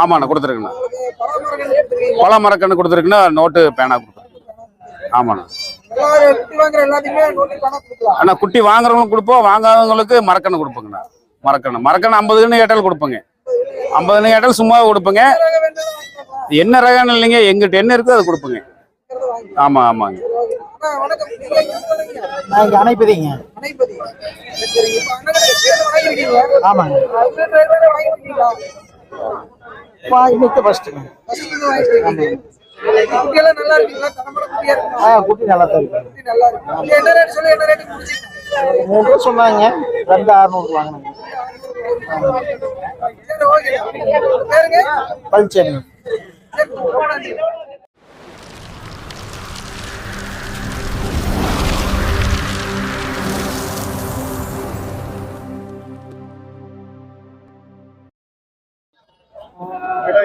ஆமாண்ணா கொடுத்துருக்குண்ணா பழ மரக்கன்று கொடுத்துருக்குண்ணா நோட்டு பேனா கொடுத்துருக்கு ஆமாண்ணா அண்ணா குட்டி வாங்குறவங்களுக்கு கொடுப்போம் வாங்காதவங்களுக்கு மரக்கன்று கொடுப்போங்கண்ணா. மரக்கன்று. மரக்கன்று ஐம்பதுன்னு கேட்டால் கொடுப்போங்க. ஐம்பதுன்னு கேட்டால் சும்மா கொடுப்போங்க. என்ன ரகம்னு இல்லைங்க எங்கிட்ட என்ன இருக்குதோ அது கொடுப்போங்க. ஆமா ஆமாங்க. அணைப்பதிங்க. ஆமாங்க. இன்னைக்கு ஃபர்ஸ்ட்டுங்க குட்டியெல்லாம் நல்லா இருக்குங்களா குட்டியா ஆ குட்டி நல்லா தான் இருக்கு. குட்டி நல்லா இருக்கு என்ன ரேட் சொல்லி என்ன ரேட்டுக்கு முடிச்சிருக்கீங்க மூணு ரூபா சொன்னாங்க. ரெண்டு அறுநூறு வாங்கினாங்க. பேருங்க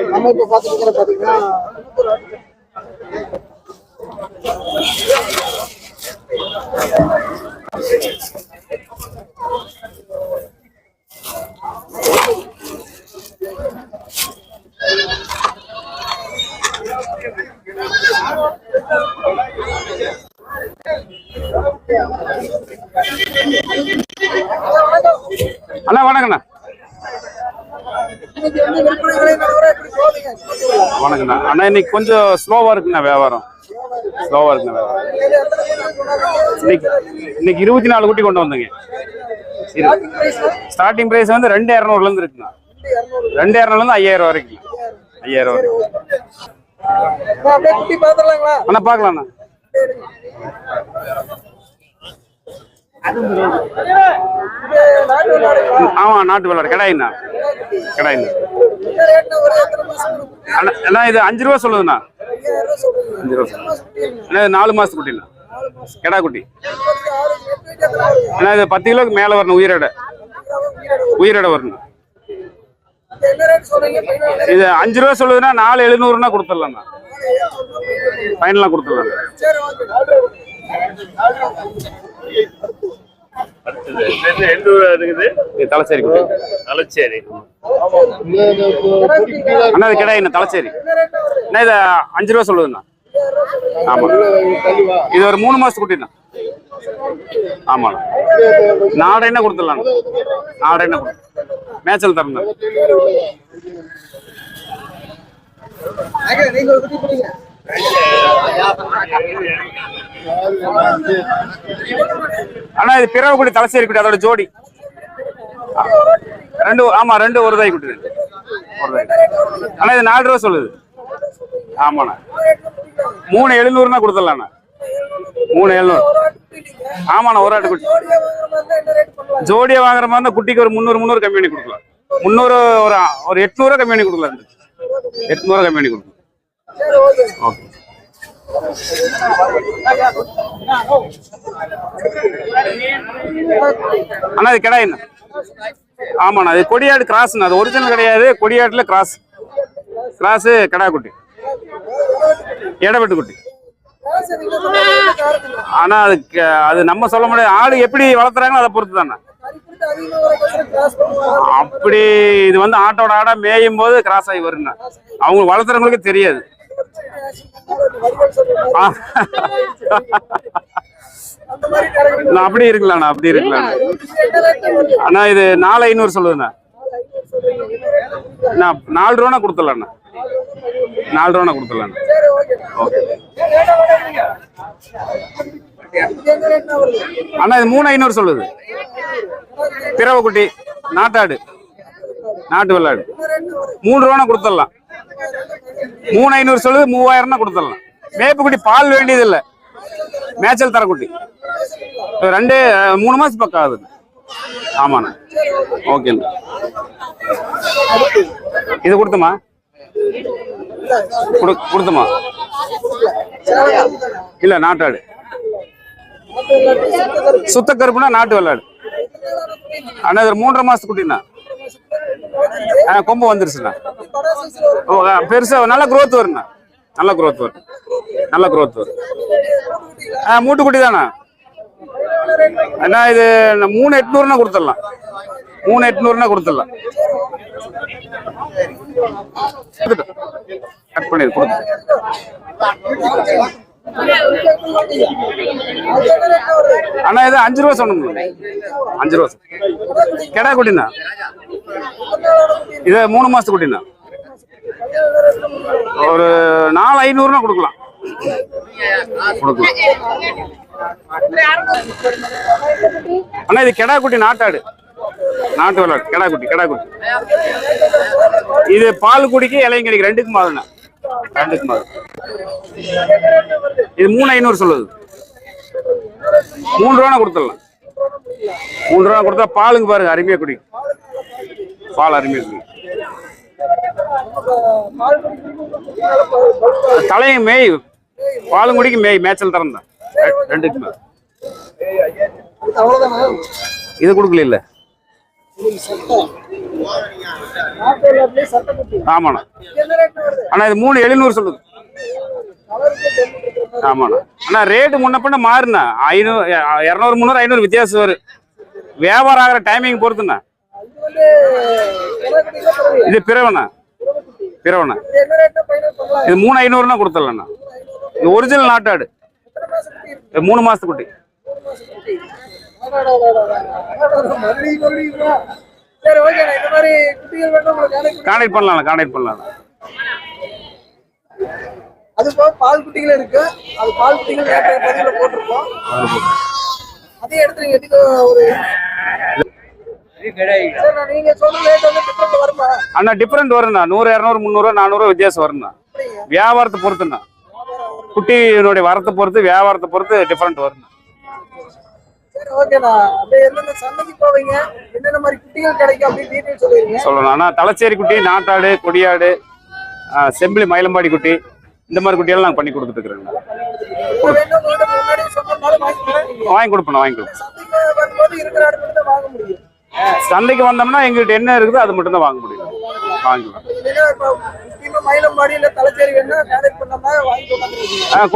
நம்ம இப்ப பாத்துக்கிற பாத்தீங்கன்னா அண்ணா வணக்கண்ணா வணக்கண்ணா அண்ணா. இன்னைக்கு கொஞ்சம் ஸ்லோவா இருக்குண்ணா வியாபாரம். ஸ்லோவா இருக்குண்ணா வியாபாரம். இன்னைக்கு இன்னைக்கு இருபத்தி நாலு குட்டி கொண்டு வந்தேங்க. ஸ்டார்டிங் பிரைஸ் வந்து ரெண்டு இரநூறுல இருந்து இருக்குண்ணா. ரெண்டு இரநூறுல இருந்து ஐயாயிரம் வரைக்கும். ஐயாயிரம் வரைக்கும். அண்ணா, பார்க்கலாம்ண்ணா. நாட்டு ஆமா நாட்டு விளாடு கடாயிண்ணா. கடாயிண்ணா. அண்ணா அண்ணா இது அஞ்சு ரூபா சொல்லுதுண்ணா. அஞ்சு ரூபா அண்ணா இது நாலு மாசத்து குட்டிண்ணா. கெடா குட்டி. அண்ணா இது பத்து கிலோக்கு மேல வரணும் உயிரோட. உயிரோட வரணும். இது அஞ்சு ரூபா சொல்லுதுன்னா நாலு எழுநூறுனா கொடுத்துடலாம்ண்ணா. ஃபைனலாக கொடுத்துடலாம் சரி ஓகே அடுத்தது எந்த ஊர் இருக்குது இது? தலைச்சேரி குட்டி அலச்சேரி அண்ணா இது கிடையாது என்ன தலைச்சேரி? அண்ணா இது அஞ்சு ரூபா சொல்லுதுண்ணா. ஆமா. இது ஒரு மூணு மாசத்து குட்டிண்ணா ஆமாண்ணா. நாடை என்ன கொடுத்துடலாம் நாடை என்ன மேய்ச்சல் தரணும். நீங்க ஆனா அண்ணா இது பிறவை குட்டி குட்டி அதோட ஜோடி. ரெண்டு ஆமா ரெண்டு ஒரு தாய் குட்டி. ஒரு தாய் அண்ணா இது நாலு ரூபா சொல்லுது. ஆமாண்ணா. மூணு எழுநூறுனா கொடுத்துடலாண்ணா. மூணு எழுநூறு. ஆமாண்ணா ஒரு ஆட்டு குட்டி. ஜோடியை வாங்குற மாதிரி இருந்தா குட்டிக்கு ஒரு முந்நூறு முந்நூறு கம்மி பண்ணி கொடுக்கலாம். முந்நூறு ஒரு ஒரு எட்நூறுவா கம்மி பண்ணி கொடுக்கலாம். எட்நூறு கம்மி பண்ணி கொடுக்கலாம். ஓகே. அண்ணா இது கிடையாது ஆமாண்ணா இது கொடியாடு கிராஸ்ண்ணா அது ஒரிஜினல் கிடையாது. கொடியாட்டுல கிராஸ் கிராஸு கடா குட்டி. இடவெட்டு குட்டி. ஆனா அது அது நம்ம சொல்ல முடியாது. ஆடு எப்படி வளர்த்துறாங்களோ அதை பொறுத்து தானே அப்படி இது வந்து ஆட்டோட ஆடா மேயும் போது கிராஸ் ஆகி வருங்க அவங்க வளர்த்துறவங்களுக்கு தெரியாது. நான் அப்படி இருக்கலாண்ணா அப்படி இருக்கலாண்ணா அண்ணா இது நாலு ஐநூறு சொல்லுதுண்ணா. நான் நாலு ரூபா கொடுத்துடலாண்ணா நாலு ரூபா கொடுத்துடலாண்ணா ஓகே. அண்ணா இது மூணு ஐநூறு சொல்லுது. பிறவக்குட்டி நாட்டாடு. நாட்டு வெள்ளாடு. மூணு ரூபா கொடுத்துடலாம். மூணு ஐநூறு சொல்லுது மூவாயிரம்னா கொடுத்துடலாம். மேப்பு பால் வேண்டியது இல்லை மேய்ச்சல் தரக்குட்டி. ரெண்டு மூணு மாசம் பக்கம் ஆகுது. ஆமாண்ணா. ஓகேண்ணா இது கொடுத்துமா? கொடு கொடுத்துமா? இல்ல நாட்டாடு. சுத்த கருப்புனா நாட்டு விளையாடு அண்ணா இது மூன்றரை மாசத்து குட்டிண்ணா ஆ கொம்பு வந்துருச்சுண்ணா. ஓ ஆ, நல்ல க்ரோத் வருண்ணா. நல்ல க்ரோத் வரும். நல்ல க்ரோத் வரும். ஆ மூட்டுக்குட்டி அண்ணா இது மூணு எட்நூறுனா கொடுத்துடலாம். மூணு எட்நூறுனா கொடுத்துடலாம். கட் பண்ணிடு கொடுத்து அண்ணா இது அஞ்சு ரூபா சொன்னோம் அஞ்சு ரூபா கெடா குட்டிண்ணா? இது மூணு மாசத்து குட்டினா ஒரு நாலு ஐநூறுனா கொடுக்கலாம். கொடுக்கலாம். அண்ணா இது கெடா குட்டி நாட்டாடு. நாட்டு விளாடு கெடா குட்டி கெடா குட்டி இது பால் குடிக்கு இலையும் கிடைக்கும் ரெண்டுக்கும் மாதுண்ணா ரெண்டுக்கு மாது இது மூணு ஐநூறு சொல்லுது. மூணு ரூபா கொடுத்துடலாம். மூணு ரூபா கொடுத்தா பாலுங்க பாருங்க அருமையா குடி பால் அருமையா குடி தலையும் மேய் பாலும் குடிக்கு மேய் மேய்ச்சல் திறந்தான் ரெண்டுக்கு மேல. இது கொடுக்கல இல்ல ஆமாண்ணா. அண்ணா இது மூணு எழுநூறு சொல்லுது. ஆமாண்ணா. அண்ணா ரேட்டு முன்ன பின்ன மாறுண்ணா. ஐநூறு இரநூறு முந்நூறு ஐநூறு வித்தியாசம் வரும். வியாபாரம் ஆகிற டைமிங் பொறுத்துண்ணா. இது குட்டியில பிறகு இது மூணு ஐநூறுனா கொடுத்துடலாண்ணா. இது ஒரிஜினல் நாட்டாடு மூணு மாசத்து குட்டி. மூணு மாசம் குட்டி. அடாடா, அடாடா, அடாடா, மறுபடியும் மறுபடியுமா? சரி ஓகே இந்த மாதிரி குட்டிகள் வேணும் உங்களுக்கு வேலைக்கு கான்டாக்ட் பண்ணலாம் கான்டாக்ட் பண்ணலாம் அது போக பால் குட்டிகள் இருக்கு. அது பால் குட்டிகள் நேற்றைய பதிவுல போட்டிருக்கோம். எடுத்துருங்க எதுக்கு ஒரு சரி நான் நீங்க சொன்ன ரேட் வந்து டிஃபரெண்ட் வருமா அண்ணா டிஃப்ரெண்ட் வரும்ண்ணா நூறு இரநூறு முந்நூறு நானூறு வித்தியாசம் வரும்ண்ணா வியாபாரத்தை பொறுத்துண்ணா குட்டியினுடைய வரத்தை பொறுத்து வியாபாரத்தை பொறுத்து டிஃப்ரெண்ட் வரும்ண்ணா சரி ஓகேண்ணா அப்படியே எந்தெந்த சந்தைக்கு போவீங்க என்னென்ன மாதிரி குட்டிகள் கிடைக்கும் அப்படின்னு டீட்டெயில் சொல்லிடுங்க சொல்லணும் அண்ணா தலைச்சேரி குட்டி நாட்டாடு கொடியாடு செம்பிளி மயிலம்பாடி குட்டி இந்த மாதிரி குட்டியெல்லாம் நாங்கள் பண்ணி கொடுத்துட்டு இருக்கிறோங்க வாங்கி கொடுப்போம் வாங்கி கொடுப்போம் சந்தைக்கு சந்தைக்கு வந்தோம்னா எங்கள்கிட்ட என்ன இருக்குதோ அது மட்டும் தான் வாங்க முடியும். வாங்கிக்கலாம். ஆ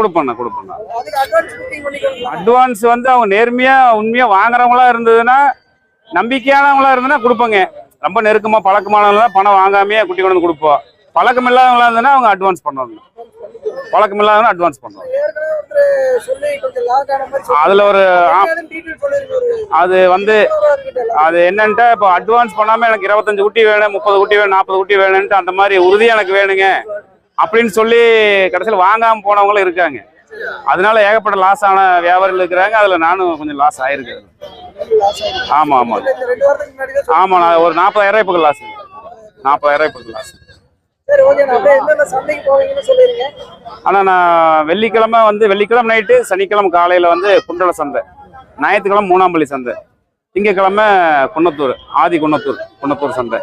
அட்வான்ஸ் வந்து அவங்க நேர்மையா உண்மையா வாங்குறவங்களா இருந்ததுன்னா நம்பிக்கையானவங்களா இருந்ததுன்னா கொடுப்போங்க. ரொம்ப நெருக்கமா பழக்கமானவங்களா பணம் வாங்காமையே குட்டி கொண்டு வந்து கொடுப்போம். பழக்கம் இல்லாதவங்களா இருந்ததுன்னா அவங்க அட்வான்ஸ் பண்ணுவாங்க. பழக்கம் இல்லாதவங்க அட்வான்ஸ் சொல்லி அதுல ஒரு அது வந்து அது என்னன்ட்டு இப்போ அட்வான்ஸ் பண்ணாம எனக்கு இருபத்தஞ்சு குட்டி வேணும் முப்பது குட்டி வேணும் நாற்பது குட்டி வேணும்ட்டு அந்த மாதிரி உறுதி எனக்கு வேணுங்க. அப்படின்னு சொல்லி கடைசியில் வாங்காம போனவங்களும் இருக்காங்க. அதனால ஏகப்பட்ட லாஸ் ஆன வியாபாரிகள் இருக்கிறாங்க. அதுல நானும் கொஞ்சம் லாஸ் ஆயிருக்கேன். ஆமா ஆமா. ஆமா நான் ஒரு நாற்பதாயிரம் இப்போ லாஸ் நாற்பதாயிரம் இப்போ லாஸ் ஓகே நான் வெள்ளிக்கிழமை வந்து வெள்ளிக்கிழமை நைட்டு சனிக்கிழமை காலையில வந்து குண்டல சந்தை. ஞாயிற்றுக்கிழமை மூணாம்பள்ளி சந்தை. திங்கக்கிழமை குன்னத்தூர் ஆதி குன்னத்தூர் குன்னத்தூர் சந்தை.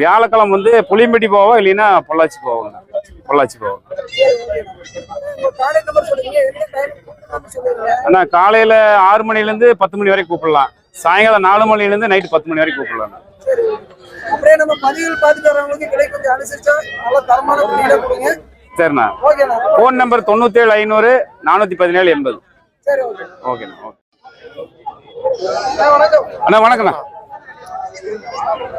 வியாழக்கிழமை வந்து புளியம்பட்டி போவோம் இல்லைன்னா பொள்ளாச்சி போவோங்க. பொள்ளாச்சி போவோம் ஆனா காலையில ஆறு மணிலேருந்து பத்து மணி வரைக்கும் கூப்பிடலாம். சாயங்காலம் நாலு மணிலேருந்து நைட்டு பத்து மணி வரைக்கும் கூப்பிடலாம். பதிவுகள் பார்த்துட்டு வரவங்களுக்கு விலை கொஞ்சம் அனுசரிச்சா நல்ல தரமான குடியில கொடுங்க. சரிண்ணா. ஓகேண்ணா ஃபோன் நம்பர் தொண்ணூத்தேழு ஐநூறு நானூற்றி பதினேழு எண்பது. சரி ஓகே ஓகேண்ணா ஓகே அண்ணா, வணக்கம். அண்ணா வணக்கண்ணா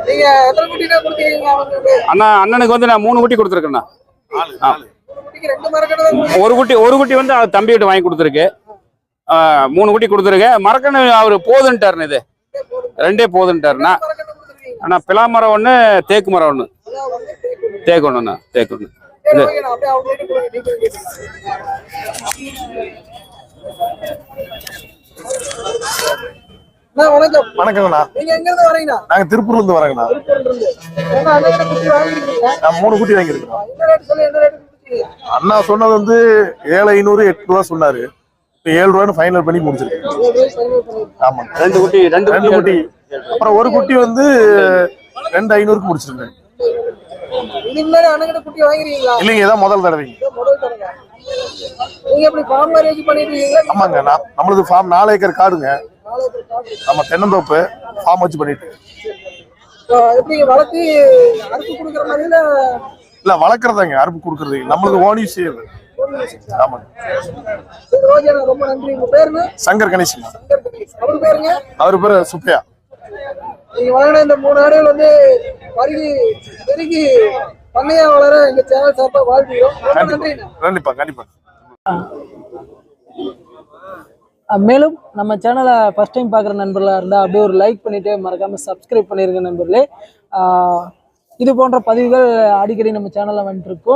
நீங்க எத்தனை குட்டினா கொடுத்தீங்க அவங்களுக்கு அண்ணா அண்ணனுக்கு வந்து நான் மூணு குட்டி கொடுத்துருக்கேண்ணா. ஆ. ஒரு குட்டிக்கு ரெண்டு மரக்கடை தான் கொடுத்தீங்க. ஒரு குட்டி ஒரு குட்டி வந்து அவர் தம்பிகிட்ட வாங்கி கொடுத்துருக்கு. மூணு குட்டி கொடுத்துருக்கு. மரக்கண்ணு அவர் போதுன்ட்டாருண்ணே இது. ரெண்டே போதுன்ட்டாருண்ணா. அண்ணா பிலா மரம் ஒன்று தேக்கு மரம் ஒன்று. தேக்கு ஒன்றுண்ணா தேக்கு ஒன்று வணக்கம். வணக்கங்கண்ணா நீங்க எங்க இருந்து வரீங்கண்ணா நாங்க திருப்பூர்ல இருந்து வரோங்கண்ணா நான் மூணு குட்டி கொடுத்தீங்க? அண்ணா சொன்னது வந்து ஏழு ஐநூறு எட்டு ரூபா சொன்னாரு. ஏழு ரூபான்னு ஃபைனல் பண்ணி பண்ணிருக்கீங்க ஆமாங்க ரெண்டு குட்டி ரெண்டு ரெண்டு குட்டி. அப்புறம் ஒரு குட்டி வந்து ரெண்டு ஐநூறுக்கு முடிச்சிருக்கேன். இல்லைங்க இதான் முதல் தடவைங்க ஆமாங்க நான் நம்மளது ஃபார்ம் நாலு ஏக்கர் காடுங்க. நம்ம தென்னந்தோப்பு ஃபார்ம் வச்சு பண்ணிட்டு. இல்ல வளர்க்குறதாங்க அறுப்பு கொடுக்குறது. நம்மளது ஓன் யூஸ் ஆமாங்க சங்கர் கணேசன் அவர் பேருங்க அவர் பேர் சுப்பையா நீங்க வாங்கின இந்த மூணு ஆடுகள் வந்து பருகி பெருகி பண்ணையா வளர எங்க சேனல் சார்பா நன்றிண்ணா. கண்டிப்பா கண்டிப்பா. மேலும் நம்ம சேனலை ஃபஸ்ட் டைம் பார்க்குற நண்பர்களாக இருந்தால் அப்படியே ஒரு லைக் பண்ணிவிட்டு மறக்காமல் சப்ஸ்கிரைப் பண்ணிருங்க நண்பர்களே. இது போன்ற பதிவுகள் அடிக்கடி நம்ம சேனலில் வந்துட்டு